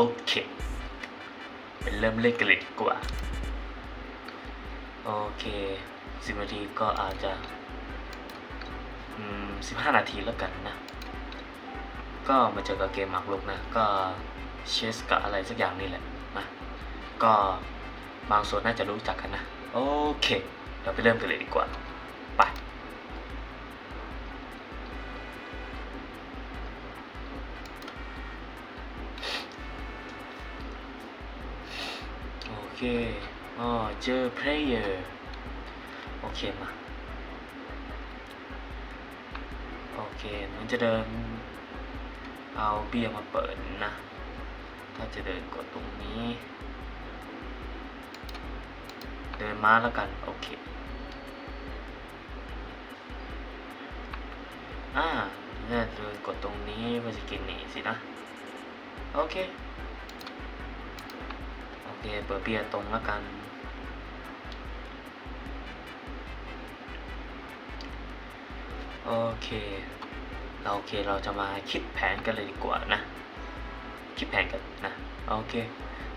โอเคเป็นเริ่มเล่นกันเลยดีกว่า โอเคสิบนาทีก็อาจจะอืมสิบห้านาทีแล้วกันนะ ก็มาเจอกับเกมหมากรุกนะ ก็เชสกับอะไรสักอย่างนี่แหละนะก็บางส่วนน่าจะรู้จักกันนะ โอเคเดี๋ยวไปเริ่มกันเลยดีกว่า เคอ๋อเจอ player โอเคมาโอเคมันจะเดิน เอาเบียร์มาเปิดนะ ถ้าจะเดินกดตรงนี้ เดินมาแล้วกัน โอเคอ่าเนี่ยเดินกดตรงนี้เพื่อจะกินหนีสินะ โอเค โอเคเปิดเบียตรงแล้วกัน โอเคเราโอเคเราจะมาคิดแผนกันเลยดีกว่านะ คิดแผนกันนะ โอเค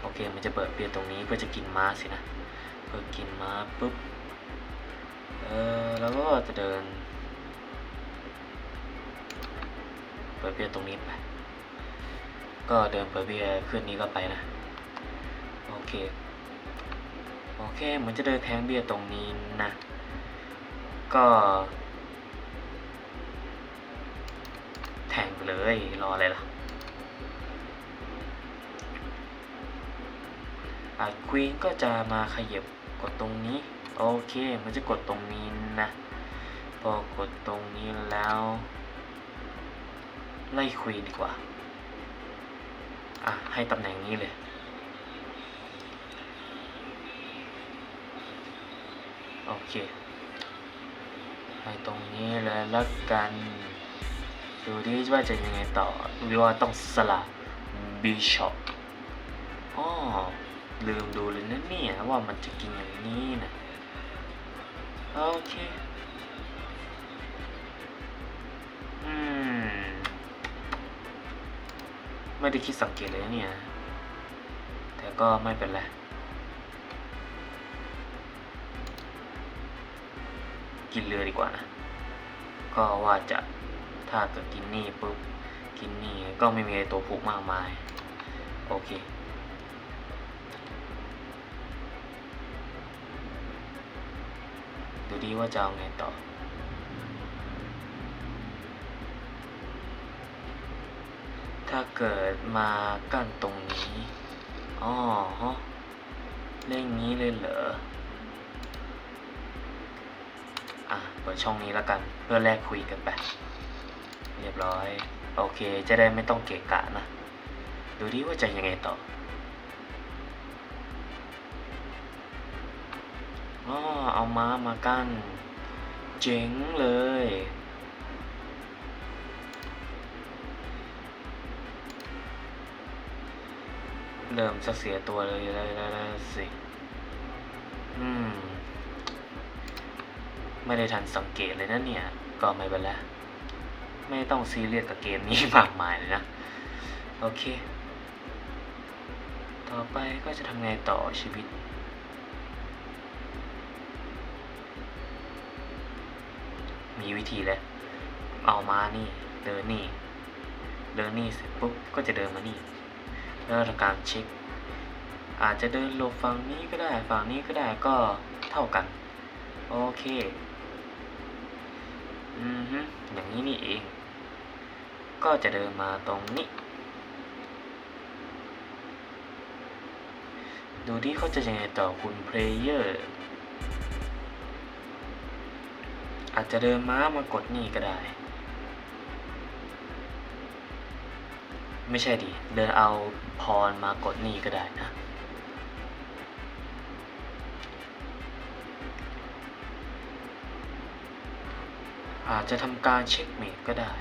โอเค มันจะเปิดเบียตรงนี้เพื่อจะกินม้าสินะ เพื่อกินม้าปุ๊บ เออแล้วก็จะเดิน เปิดเบียตรงนี้ไป ก็เดินเปิดเบียร์ขึ้นนี้ก็ไปนะ เค โอเคเหมือนจะเดินแทงเบียร์ตรงนี้นะ ก็แทงไปเลย รออะไรล่ะอะควีนก็จะมาขยับกดตรงนี้ โอเค มันจะกดตรงนี้นะ พอกดตรงนี้แล้ว ไล่ควีนดีกว่า อะ ให้ตำแหน่งนี้เลย โอเคให้ตรงนี้เลยแล้วกัน ดูดิว่าจะยังไงต่อหรือว่าต้องสลับบิชอปอ๋อลืมดูเลยนะเนี่ยว่ามันจะกินอย่างนี้นะโอเคอืมไม่ได้คิดสังเกตเลยเนี่ย แต่ก็ไม่เป็นไร กินเรือดีกว่านะก็ว่าจะถ้าเกิดกินนี่ปุ๊บกินนี่ก็ไม่มีอะไรตัวผูกมากมาย โอเคดูดีว่าจะเอาไงต่อถ้าเกิดมากั้นตรงนี้ อ๋อเล่นงี้เลยเหรอ อะเปิดช่องนี้แล้วกันเพื่อแลกคุยกันไป เรียบร้อย โอเค จะได้ไม่ต้องเกะกะนะ ดูดิว่าจะยังไงต่ออ๋อเอาม้ามากั้น เจ๋งเลยเริ่มจะเสียตัวเลยเลยเลยสิ อืม ไม่ได้ทันสังเกตเลยนะเนี่ย ก็ไม่เป็นไรไม่ต้องซีเรียสกับเกมนี้มากมายเลยนะ โอเค ต่อไปก็จะทำไงต่อชีวิตมีวิธีเลยเอามานี่ เดินนี่ เดินนี่เสร็จปุ๊บ ก็จะเดินมานี่ แล้วทำการเช็ค อาจจะเดินหลบฝั่งนี้ก็ได้ ฝั่งนี้ก็ได้ก็เท่ากัน โอเค อืมฮึอย่างนี้นี่เอง ก็จะเดินมาตรงนี้ ดูที่เขาจะยังไงต่อคุณเพลเยอร์อาจจะเดินม้ามากดนี่ก็ได้ ไม่ใช่ดิ เดินเอาพรมากดนี่ก็ได้นะ อาจจะทำการเช็คเมทก็ได้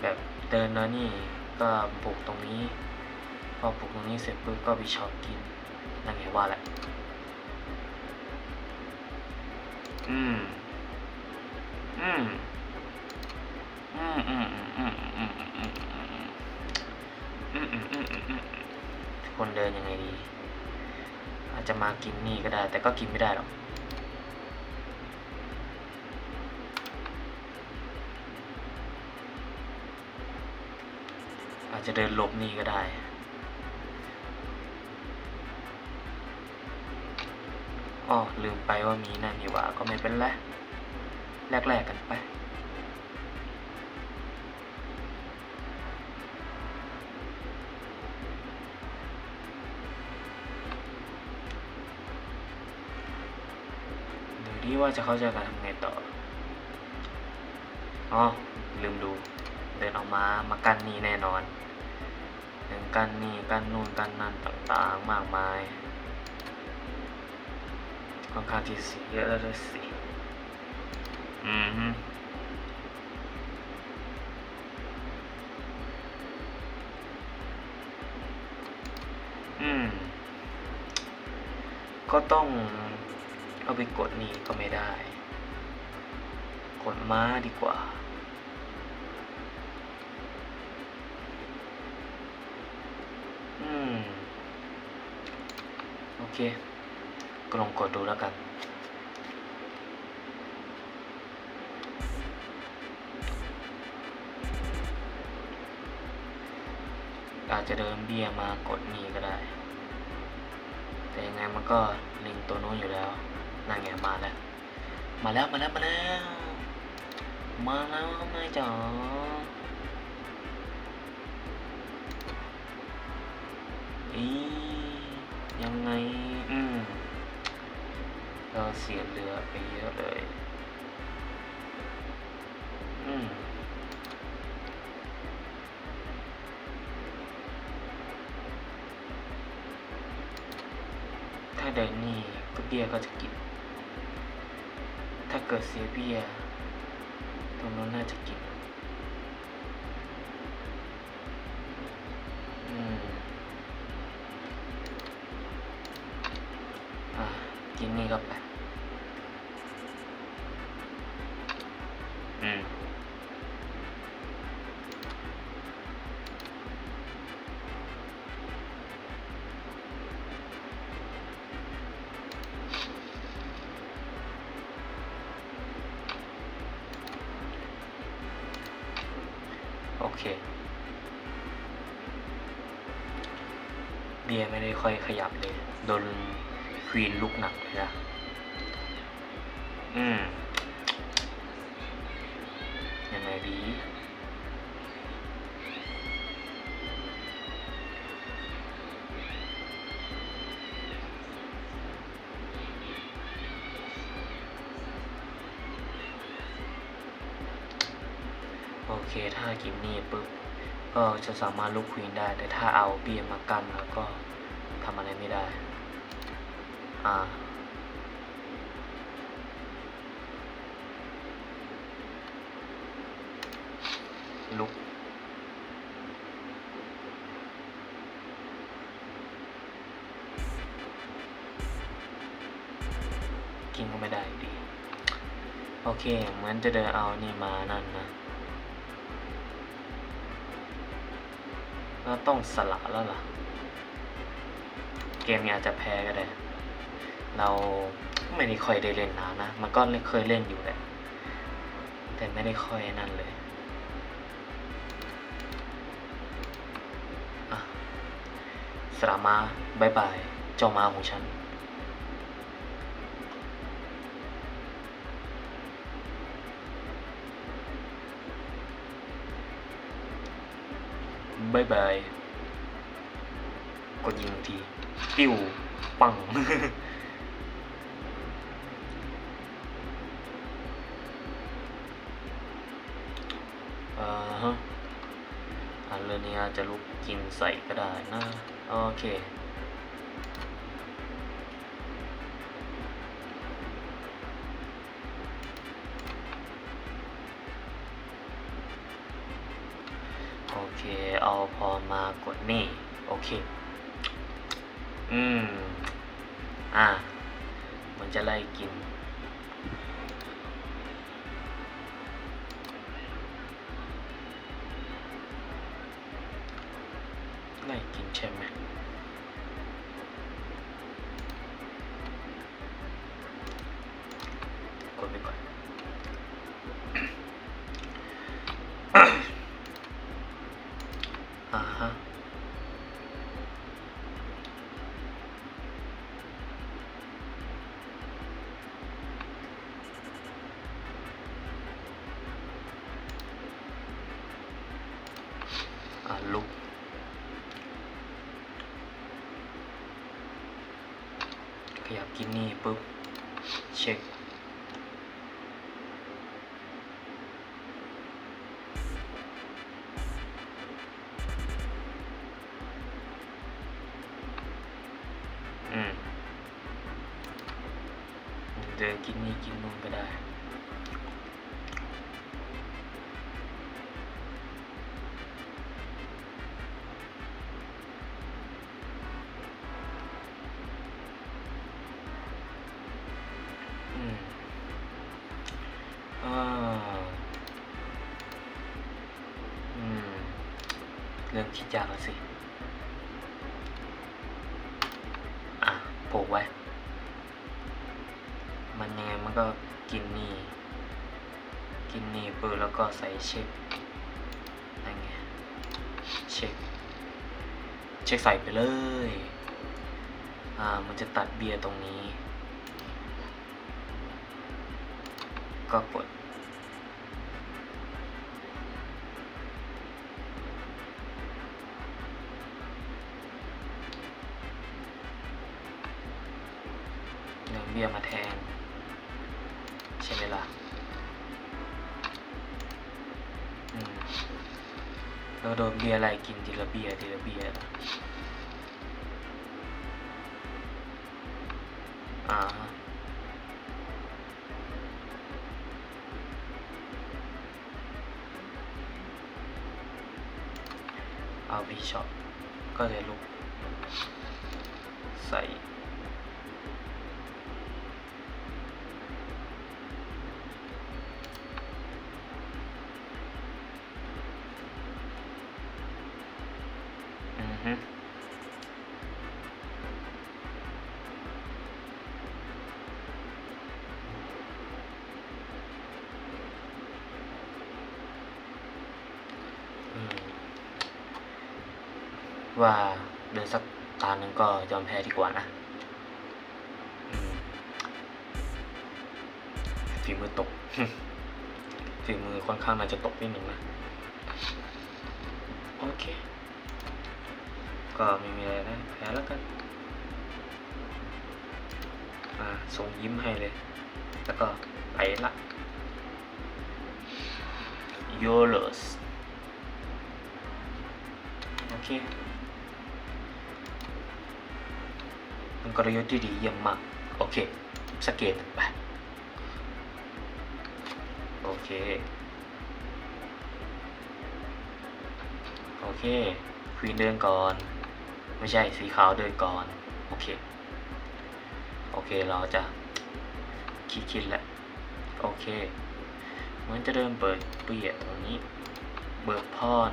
แบบเดินนะนี่ก็ปลูกตรงนี้ พอปลูกตรงนี้เสร็จปุ๊บก็ไปช็อปกิน นั่นไงว่าแหละ อืม อืม อืมอืมอืมอืมอืมอืมอืมอืมอืมคนเดินยังไงดี อาจจะมากินนี่ก็ได้ แต่ก็กินไม่ได้หรอก อาจจะเดินหลบนี่ก็ได้อ้อลืมไปว่ามีนั่นนี่หว่าก็ไม่เป็นไร แลกๆกันไปดูดิว่าจะเข้าใจกันทำไงต่อ อ๋อ ลืมดู เดินออกมา มากันนี่แน่นอนึงกันนี่กันนู่นกันนั่นต่างๆมากมายค่อนข้างที่สีเยอะแล้วด้วยสิอืมอืม ก็ต้องเอาไปกดนี่ก็ไม่ได้ กดม้าดีกว่า อืม โอ เคก็ลองกดดูแล้วกัน อาจจะเดินเบี้ยมากดนี่ก็ได้ แต่ยังไงมันก็ลิงตัวนู้นอยู่แล้วนั่นไงมาแล้ว มาแล้ว มาแล้ว มาแล้ว มาแล้วนายจ๋าอียังไงอืม เราเสียเรือไปเยอะเลย อืมถ้าเดินนี่ก็เบี้ยก็จะกิน ถ้าเกิดเสียเบี้ยตรงนั้นน่าจะกินอืมอะกินนี่ก็ไป ค่อยขยับเลย โดนควีนลุกหนักเลยนะอืมยังไงดีโอเค ถ้ากินนี่ปุ๊บ ก็จะสามารถลุกควีนได้ แต่ถ้าเอาเบียร์มากันแล้วก็ ทำอะไรไม่ได้ อ่า ลุก กินก็ไม่ได้ดี โอเคเหมือนจะเดินเอานี่มานั่นนะแล้วต้องสละแล้วล่ะ เกมนี้อาจจะแพ้ก็ได้ เราไม่ได้ค่อยได้เล่นนานนะ มันก็เคยเล่นอยู่แหละ แต่ไม่ได้ค่อยนั่นเลยอะสลามาบายบาย เจ้ามาของฉัน บายบาย กดยิงที ปิวปัง อ่าฮะ อันเรื่องนี้อาจจะลุกกินใส่ก็ได้นะ โอเคโอเค เอาพอมากดนี่ โอเค อื เดินกินนี่กินนู่นก็ได้ เช็คใส่ไปเลย อ่า มันจะตัดเบียร์ตรงนี้ ก็กดเดี๋ยวเบียร์มาแทน โดนเบียร์อะไรกินทีละเบียร์ทีละเบียร์อ่าเอาบีช็อปก็เลยลุกใส่ ตาหนึ่งก็ยอมแพ้ดีกว่านะฝีมือตกฝีมือค่อนข้างน่าจะตกนิดหนึ่งนะ โอเค ก็ไม่มีอะไรนะแพ้แล้วกัน อ่าส่งยิ้มให้เลย แล้วก็ไปละ yours โอเค เป็นกลยุทธ์ที่ดีเยี่ยมมาก โอเคสเกตไป โอเค โอเคควีนเดินก่อน ไม่ใช่สีขาวเดินก่อน โอเค โอเคเราจะคิดคิดแหละโอเคเหมันจะเดินเปิดเปียตรงนี้เบิกพร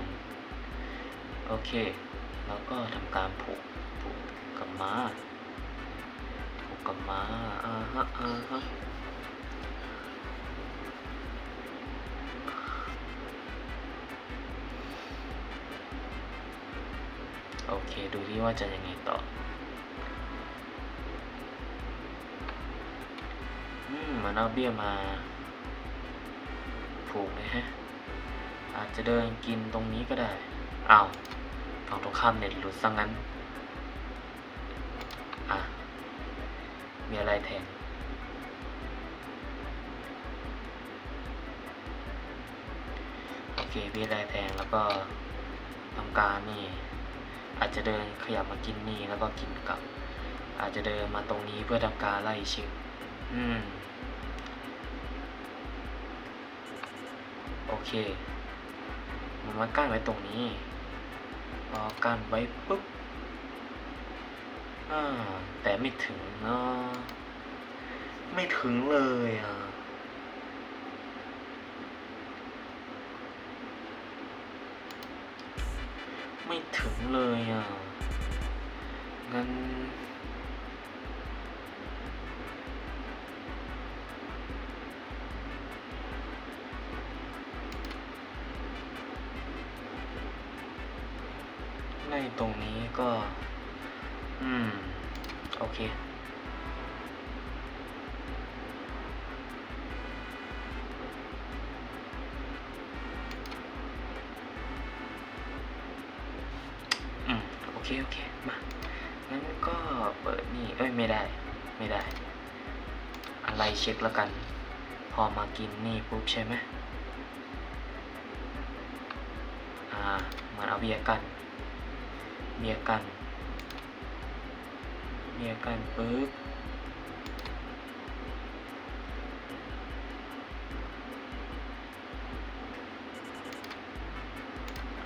โอเค แล้วก็ทำการผูกผูกกับม้า กกับมาอ่าฮะอ่าฮะโอเค ดูที่ว่าจะยังไงต่อ อืมมันเอาเบี้ยมา ผูกเลยฮะ อาจจะเดินกินตรงนี้ก็ได้ อ้าวฝั่งตรงข้ามเน็ตหลุดซะงั้น มีอะไรแทน โอเคมีอะไรแทนแล้วก็ทำการนี่ อาจจะเดินขยับมากินนี่แล้วก็กินกลับ อาจจะเดินมาตรงนี้เพื่อทำการไล่เช็คอืม โอเคมันมากั้นไว้ตรงนี้พอกั้นไว้ปุ๊บ อ่าแต่ไม่ถึงเนาะไม่ถึงเลยอะไม่ถึงเลยอะงั้นในตรงนี้ก็ อืม โอเค อืม โอเค โอเค มา งั้นก็เปิดนี่ เอ้ย ไม่ได้ ไม่ได้ อะไรเช็คแล้วกัน พอมากินนี่ปุ๊บใช่ไหมอ่าเหมือนเอาเบียร์กัน เบียร์กัน เบียร์กันปุ๊บ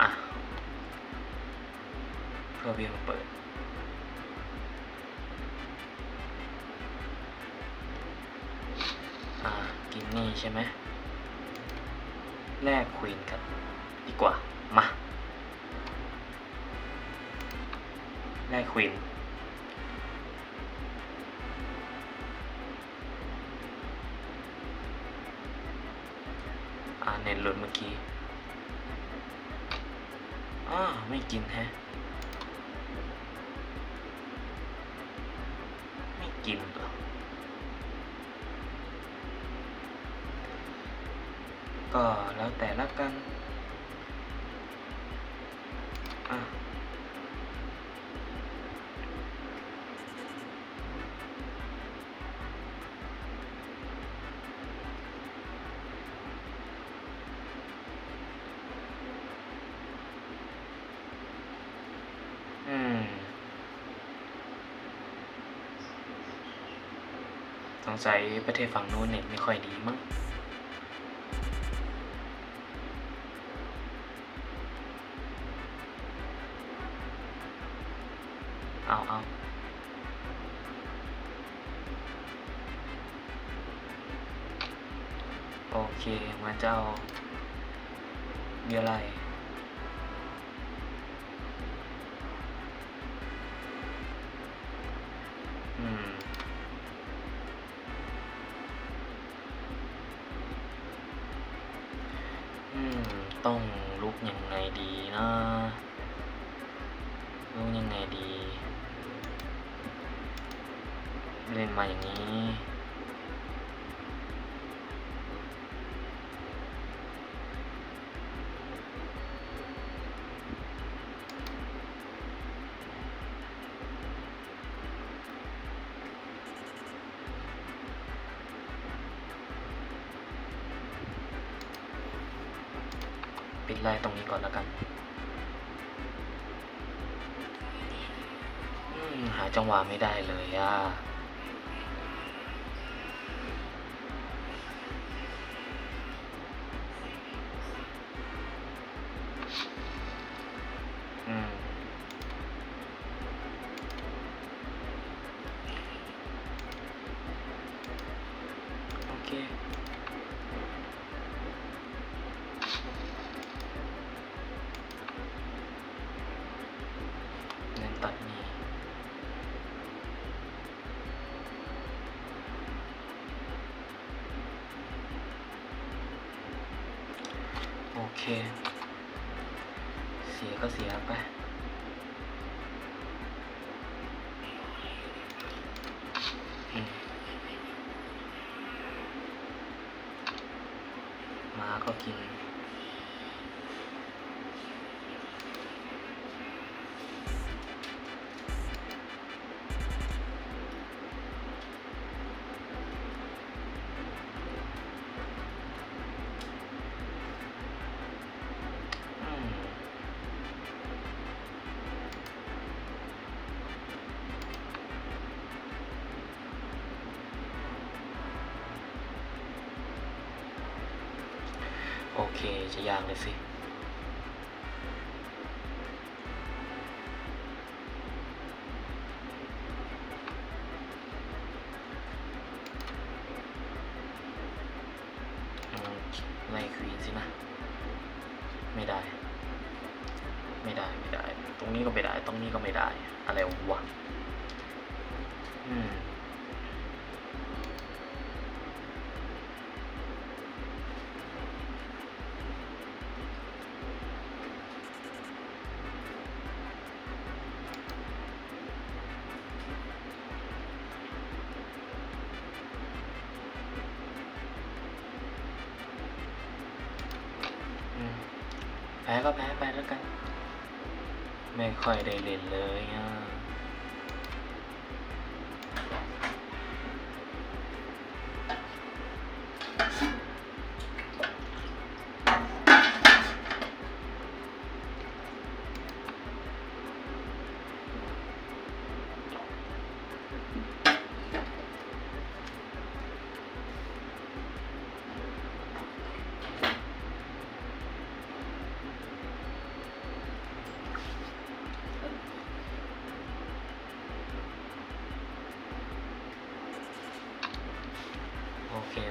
อะเพื่อเบียร์เปิดอ่ากินนี่ใช่ไหมแลกควีนกันดีกว่า มาแลกควีน กินแฮะ ไม่กินเหรอก็แล้วแต่ละกัน สงสัยประเทศฝั่งนู้นเน็ตไม่ค่อยดีมั้งเอาเอาโอเคมาเจ้าเบียร์อะไร ปิดไลน์ตรงนี้ก่อนแล้วกันหาจังหวะไม่ได้เลยอะ เคเสียก็เสียไป เคจะยากเลยสิ พ้ก็แพ้ไปแล้วกัน ไม่ค่อยได้เล่นเลยอะ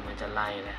มันจะไล่แล้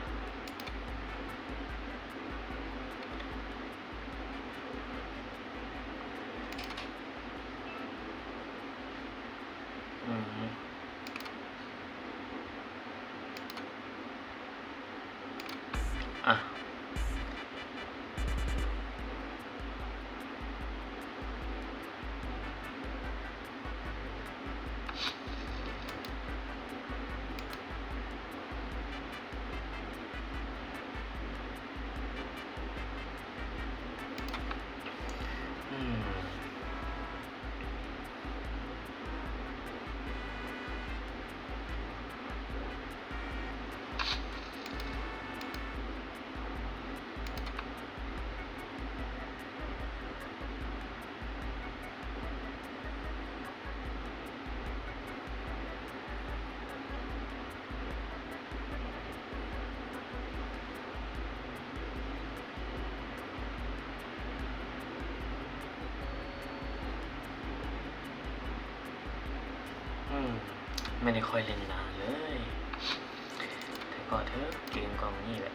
ไม่ได้ค่อยเล่นนานเลยแต่ก็เถอะเกมกองนี่แหละ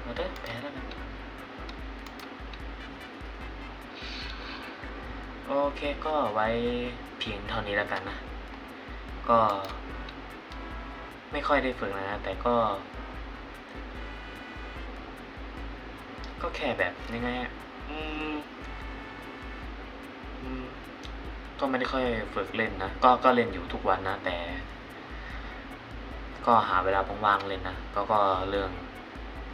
เอาเถอะแพ้แล้วกันโอเคก็ไว้เพียงเท่านี้แล้วกันนะ ก็ ไม่ค่อยได้ฝึกนะแต่ก็ ก็แค่แบบยังไงอะ อืม ก็ไม่ได้ค่อยฝึกเล่นนะ ก็ก็เล่นอยู่ทุกวันนะ แต่ ก็หาเวลาว่างๆเล่นนะ ก็ก็เรื่อง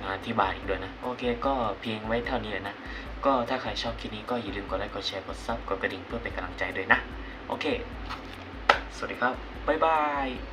งานที่บ้านอีกด้วยนะ โอเค ก็เพียงไว้เท่านี้แหละนะ ก็ถ้าใครชอบคลิปนี้ก็อย่าลืมกดไลค์ กดแชร์ กดซับ กดกระดิ่งเพื่อเป็นกำลังใจด้วยนะ โอเค สวัสดีครับ บ๊ายบาย